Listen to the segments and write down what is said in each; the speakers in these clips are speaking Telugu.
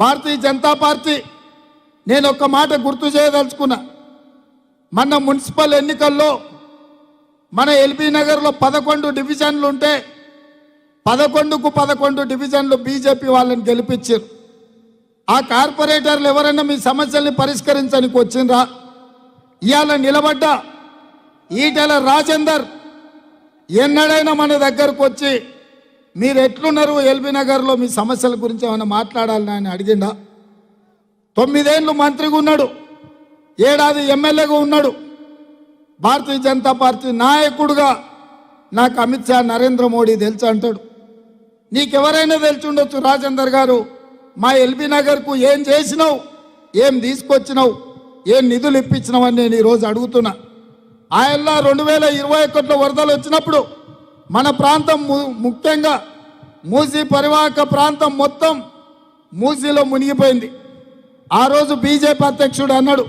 భారతీయ జనతా పార్టీ నేను ఒక మాట గుర్తు చేయదలుచుకున్నా. మన మున్సిపల్ ఎన్నికల్లో మన ఎల్బీ నగర్లో పదకొండు డివిజన్లు ఉంటే పదకొండుకు పదకొండు డివిజన్లు బీజేపీ వాళ్ళని గెలిపించారు. ఆ కార్పొరేటర్లు ఎవరైనా మీ సమస్యల్ని పరిష్కరించడానికి వచ్చిండ్రా? ఇవాళ నిలబడ్డ ఈటల రాజేందర్ ఎన్నడైనా మన దగ్గరకు వచ్చి మీరు ఎట్లున్నారు ఎల్బీ నగర్లో మీ సమస్యల గురించి ఏమైనా మాట్లాడాలని ఆయన అడిగిండా? తొమ్మిదేళ్ళు మంత్రిగా ఉన్నాడు. ఏడాది ఎమ్మెల్యేగా ఉన్నాడు. భారతీయ జనతా పార్టీ నాయకుడుగా నాకు అమిత్ షా నరేంద్ర మోడీ తెలుసు అంటాడు. నీకెవరైనా తెలుసుండొచ్చు రాజేందర్ గారు మా ఎల్బీ నగర్కు ఏం చేసినావు ఏం తీసుకొచ్చినావు ఏం నిధులు ఇప్పించినావని నేను ఈరోజు అడుగుతున్నా. ఆయల్లా రెండు వేల ఇరవై ఒకటిలో వరదలు వచ్చినప్పుడు మన ప్రాంతం ము- ముఖ్యంగా మూసీ పరివాహక ప్రాంతం మొత్తం మూసీలో మునిగిపోయింది. ఆ రోజు బీజేపీ అధ్యక్షుడు అన్నాడు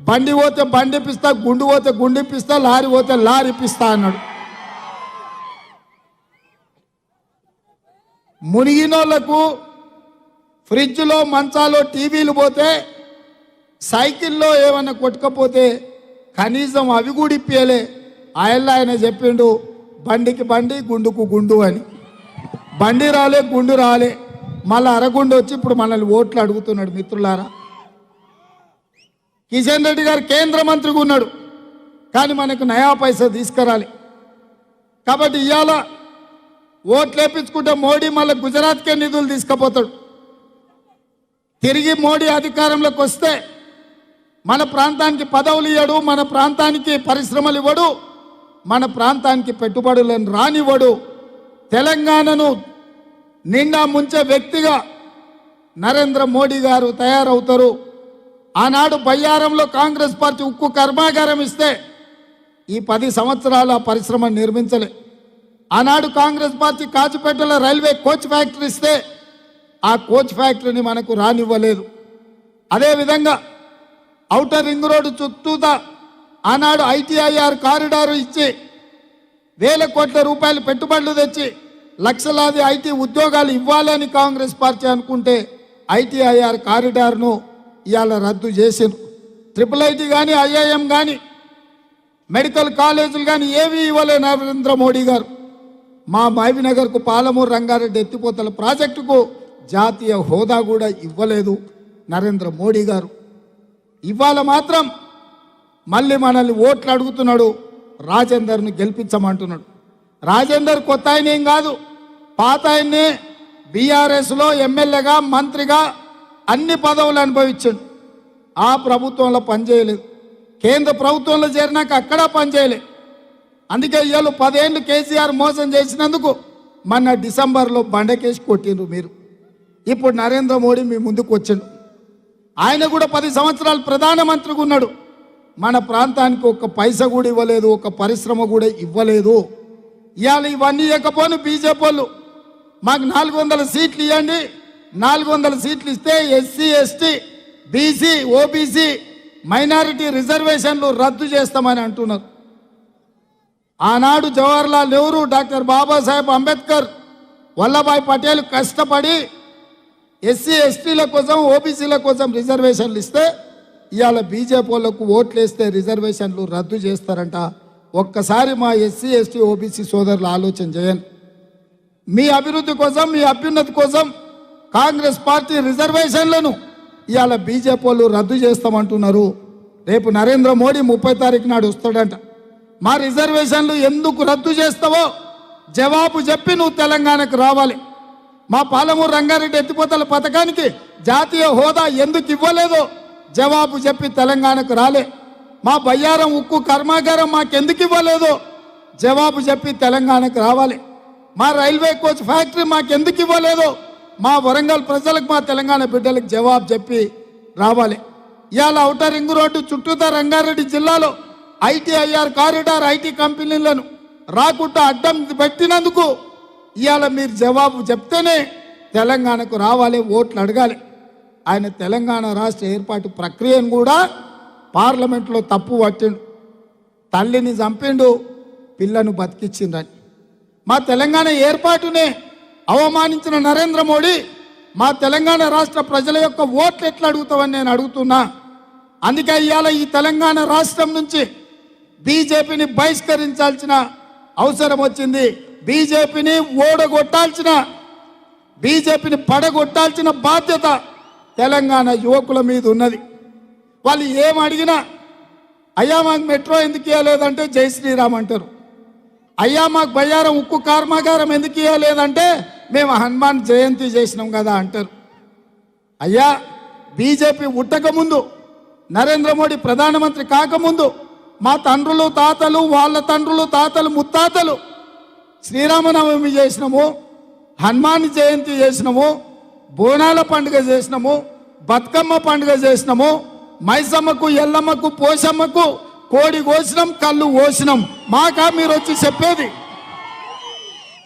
బండి పోతే బండి ఇప్పిస్తా గుండు పోతే గుండు ఇప్పిస్తా లారీ పోతే లారీ ఇప్పిస్తా అన్నాడు. మునిగినోళ్ళకు ఫ్రిడ్జ్లో మంచాలో టీవీలు పోతే సైకిల్లో ఏమైనా కొట్టుకపోతే కనీసం అవి కూడా ఇప్పియలే. ఆయన ఆయన చెప్పిండు బండికి బండి గుండుకు గుండు అని. బండి రాలే గుండు రాలే. మళ్ళీ అరగుండు వచ్చి ఇప్పుడు మనల్ని ఓట్లు అడుగుతున్నాడు మిత్రులారా. కిషన్ రెడ్డి గారు కేంద్ర మంత్రిగా ఉన్నాడు. కానీ మనకు నయా పైసా తీసుకురాలి. కాబట్టి ఇవాళ ఓట్లు వేపించుకుంటే మోడీ మళ్ళీ గుజరాత్కే నిధులు తీసుకుపోతాడు. తిరిగి మోడీ అధికారంలోకి వస్తే మన ప్రాంతానికి పదవులు ఇవ్వడు మన ప్రాంతానికి పరిశ్రమలు ఇవ్వడు. మన ప్రాంతానికి పెట్టుబడులను రానివ్వడు. తెలంగాణను నిండా ముంచే వ్యక్తిగా నరేంద్ర మోడీ గారు తయారవుతారు. ఆనాడు బయ్యారంలో కాంగ్రెస్ పార్టీ ఉక్కు కర్మాగారం ఇస్తే ఈ పది సంవత్సరాలు ఆ పరిశ్రమ నిర్మించలే. ఆనాడు కాంగ్రెస్ పార్టీ కాచిపేటలో రైల్వే కోచ్ ఫ్యాక్టరీ ఇస్తే ఆ కోచ్ ఫ్యాక్టరీని మనకు రానివ్వలేదు. అదేవిధంగా ఔటర్ రింగ్ రోడ్డు చుట్టూతా ఆనాడు ఐటీఐఆర్ కారిడార్ ఇచ్చి వేల కోట్ల రూపాయలు పెట్టుబడులు తెచ్చి లక్షలాది ఐటీ ఉద్యోగాలు ఇవ్వాలని కాంగ్రెస్ పార్టీ అనుకుంటే ఐటీఐఆర్ కారిడార్ను ఇవాళ రద్దు చేసిండ్రు. ట్రిపుల్ ఐటీ కానీ ఐఐఎం కానీ మెడికల్ కాలేజీలు కానీ ఏవి ఇవ్వలే నరేంద్ర మోడీ గారు. మా మహబీనగర్కు పాలమూరు రంగారెడ్డి ఎత్తిపోతల ప్రాజెక్టుకు జాతీయ హోదా కూడా ఇవ్వలేదు నరేంద్ర మోడీ గారు. ఇవాళ మాత్రం మళ్ళీ మనల్ని ఓట్లు అడుగుతున్నాడు. రాజేందర్ను గెలిపించమంటున్నాడు. రాజేందర్ కొత్త ఆయన ఏం కాదు. పాత ఆయన్నే బీఆర్ఎస్లో ఎమ్మెల్యేగా మంత్రిగా అన్ని పదవులు అనుభవించాడు. ఆ ప్రభుత్వంలో పనిచేయలేదు. కేంద్ర ప్రభుత్వంలో చేరినాక అక్కడ పనిచేయలేదు అందుకే ఇవాళ పదేళ్ళు కేసీఆర్ మోసం చేసినందుకు మొన్న డిసెంబర్లో బండకేసి కొట్టిండ్రు మీరు. ఇప్పుడు నరేంద్ర మోడీ మీ ముందుకు వచ్చిండు. ఆయన కూడా పది సంవత్సరాలు ప్రధానమంత్రిగా ఉన్నాడు. మన ప్రాంతానికి ఒక పైస కూడా ఇవ్వలేదు ఒక పరిశ్రమ కూడా ఇవ్వలేదు. ఇవాళ ఇవన్నీ ఇవ్వకపోను బీజేపీ వాళ్ళు. మాకు నాలుగు వందల సీట్లు ఇవ్వండి. నాలుగు వందల సీట్లు ఇస్తే SC ST BC OBC minority రిజర్వేషన్లు రద్దు చేస్తామని అంటున్నారు. ఆనాడు జవహర్లాల్ నెహ్రూ డాక్టర్ బాబాసాహెబ్ అంబేద్కర్ వల్లభాయ్ పటేల్ కష్టపడి ఎస్సీ ఎస్టీల కోసం ఓబీసీల కోసం రిజర్వేషన్లు ఇస్తే ఇవాళ బీజేపీ వాళ్ళకు ఓట్లు వేస్తే రిజర్వేషన్లు రద్దు చేస్తారంట. ఒక్కసారి మా ఎస్సీ ఎస్టీ ఓబీసీ సోదరులు ఆలోచన చేయండి మీ అభివృద్ధి కోసం మీ అభ్యున్నతి కోసం కాంగ్రెస్ పార్టీ రిజర్వేషన్లను ఇవాళ బీజేపీ వాళ్ళు రద్దు చేస్తామంటున్నారు. రేపు నరేంద్ర మోడీ ముప్పై తారీఖు నాడు వస్తాడంట. మా రిజర్వేషన్లు ఎందుకు రద్దు చేస్తావో జవాబు చెప్పి నువ్వు తెలంగాణకు రావాలి. మా పాలమూరు రంగారెడ్డి ఎత్తిపోతల పథకానికి జాతీయ హోదా ఎందుకు ఇవ్వలేదో జవాబు చెప్పి తెలంగాణకు రాలే. మా బయ్యారం ఉక్కు కర్మాగారం మాకెందుకు ఇవ్వలేదో జవాబు చెప్పి తెలంగాణకు రావాలి. మా రైల్వే కోచ్ ఫ్యాక్టరీ మాకెందుకు ఇవ్వలేదో మా వరంగల్ ప్రజలకు మా తెలంగాణ బిడ్డలకు జవాబు చెప్పి రావాలి. ఇవాళ ఔటర్ రింగ్ రోడ్డు చుట్టూతా రంగారెడ్డి జిల్లాలో ఐటీఐఆర్ కారిడార్ ఐటీ కంపెనీలను రాకుండా అడ్డం పెట్టినందుకు ఇవాళ మీరు జవాబు చెప్తేనే తెలంగాణకు రావాలి ఓట్లు అడగాలి. ఆయన తెలంగాణ రాష్ట్ర ఏర్పాటు ప్రక్రియను కూడా పార్లమెంట్లో తప్పు పట్టిండు. తల్లిని చంపిండు పిల్లను బతికిచ్చిండ్రని. మా తెలంగాణ ఏర్పాటునే అవమానించిన నరేంద్ర మోడీ మా తెలంగాణ రాష్ట్ర ప్రజల యొక్క ఓట్లు ఎట్లా అడుగుతావని నేను అడుగుతున్నా. అందుకే ఇవాళ ఈ తెలంగాణ రాష్ట్రం నుంచి బీజేపీని బహిష్కరించాల్సిన అవసరం వచ్చింది. బీజేపీని ఓడగొట్టాల్సిన బీజేపీని పడగొట్టాల్సిన బాధ్యత తెలంగాణ యువకుల మీద ఉన్నది. వాళ్ళు ఏం అడిగినా అయ్యా మాకు మెట్రో ఎందుకు ఇవ్వలేదంటే జై శ్రీరామ్ అంటారు. అయ్యా మాకు బయ్యారం ఉక్కు కర్మాగారం ఎందుకు ఇవ్వలేదంటే మేము హనుమాన్ జయంతి చేసినాం కదా అంటారు. అయ్యా బీజేపీ ఉట్టకముందు నరేంద్ర మోడీ ప్రధానమంత్రి కాకముందు మా తండ్రులు తాతలు వాళ్ళ తండ్రులు తాతలు ముత్తాతలు శ్రీరామనవమి చేసినాము హనుమాన్ జయంతి చేసినాము బోనాల పండుగ చేసినాము బతుకమ్మ పండుగ చేసినాము మైసమ్మకు ఎల్లమ్మకు పోషమ్మకు కోడి కోసినాం కళ్ళు కోసినాం. మాకా మీరు వచ్చి చెప్పేది?